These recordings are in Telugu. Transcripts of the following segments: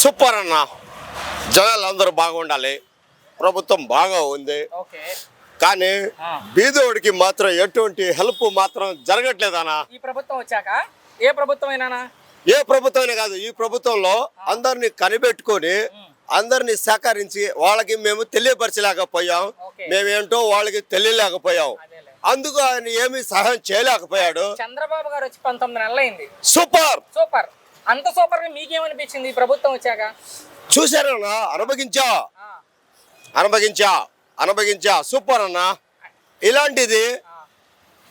సూపర్ అన్న జనాలు అందరూ బాగుండాలి. ప్రభుత్వం బాగా ఉంది. కానీ. బీదోడికి మాత్రం ఎటువంటి హెల్ప్ మాత్రం జరగట్లేదన్నా ఈ ప్రభుత్వం వచ్చాక ఏ ప్రభుత్వం ఏ ప్రభుత్వమే కాదు ఈ ప్రభుత్వంలో అందరిని కనిపెట్టుకొని అందరిని సహకరించి వాళ్ళకి మేము తెలియపరచలేకపోయాం. మేమేంటో వాళ్ళకి తెలియలేకపోయాం. అందుకు ఆయన ఏమీ సహాయం చేయలేకపోయాడు. చంద్రబాబు గారు వచ్చి పంతొమ్మిది నెలలు అయింది సూపర్. సూపర్. అంత సూపర్గా మీకేమనిపించింది? ఈ ప్రభుత్వం వచ్చాక? చూశారన్నా అనుభవించా ఆ, అనుభవించా అనుభవించా సూపర్ అన్న. ఇలాంటిది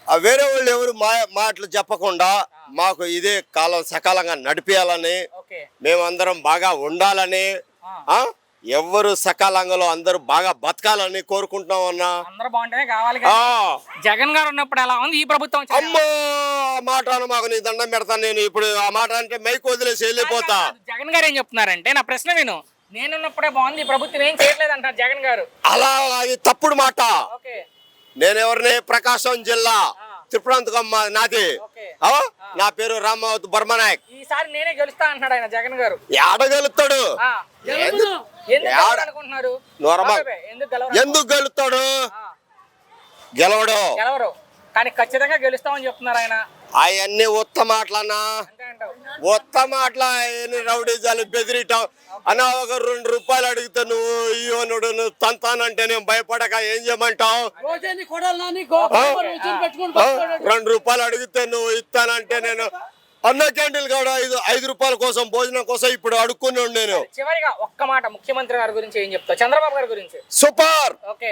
వేరే వాళ్ళు ఎవరు మా మాటలు చెప్పకుండా మాకు ఇదే కాలం సకాలంగా నడిపేయాలని మేమందరం బాగా ఉండాలని ఎవ్వరు సకాలంలో అందరూ బాగా బతకాలని కోరుకుంటున్నాం అన్నా. అందరూ బాగుంటేనే కావాలి ఆ, కానీ జగన్ గారు ఉన్నప్పుడు ఎలా ఉంది? ఈ ప్రభుత్వం అమ్మో ఆ మాట అను మాకు నీ దండం పెడతాను నేను ఇప్పుడు. ఆ మాట అంటే మైక్ వదిలేసి వెళ్ళిపోతా. జగన్ గారు ఏం చెప్తున్నారంటే నా ప్రశ్న విను. నేనున్నప్పుడే బాగుంది ఈ ప్రభుత్వం ఏం చేయట్లేదు అంటారు జగన్ గారు. అలా అది తప్పుడు మాట. ఓకే. నేను ఎవరిని? ప్రకాశం జిల్లా త్రిపురాంతకమ్మ నాది. ఓకే. ఆ? నా పేరు రామావత్ బర్మనాయక్ ఈసారి నేనే గెలుస్తా అంటున్నాడు ఆయన జగన్ గారు. ఏడగలుగుతాడు ఆ, ఎందుకు? గెలుస్తాడు? గెలవడు. గెలవరు. కానీ ఖచ్చితంగా గెలుస్తామని చెప్తున్నారు ఆయన. అవన్నీ ఉత్త మాటలన్నా. ఉత్త మాటల అవన్నీ రౌడీజాలు బెదిరిటాం అన్న ఒక రెండు రూపాయలు అడిగితే నువ్వు ఇవ్వనుడు నువ్వు తంతానంటే నేను భయపడక ఏం చేయమంటావు? రెండు రూపాయలు అడిగితే నువ్వు ఇస్తానంటే నేను అన్న క్యాంటీన్ కాడ ఐదు ఐదు రూపాయల కోసం భోజనం కోసం ఇప్పుడు అడుక్కుని నేను. చివరిగా ఒక్క మాట ముఖ్యమంత్రి గారి గురించి ఏం చెప్తావు చంద్రబాబు గారి గురించి. సూపర్! ఓకే.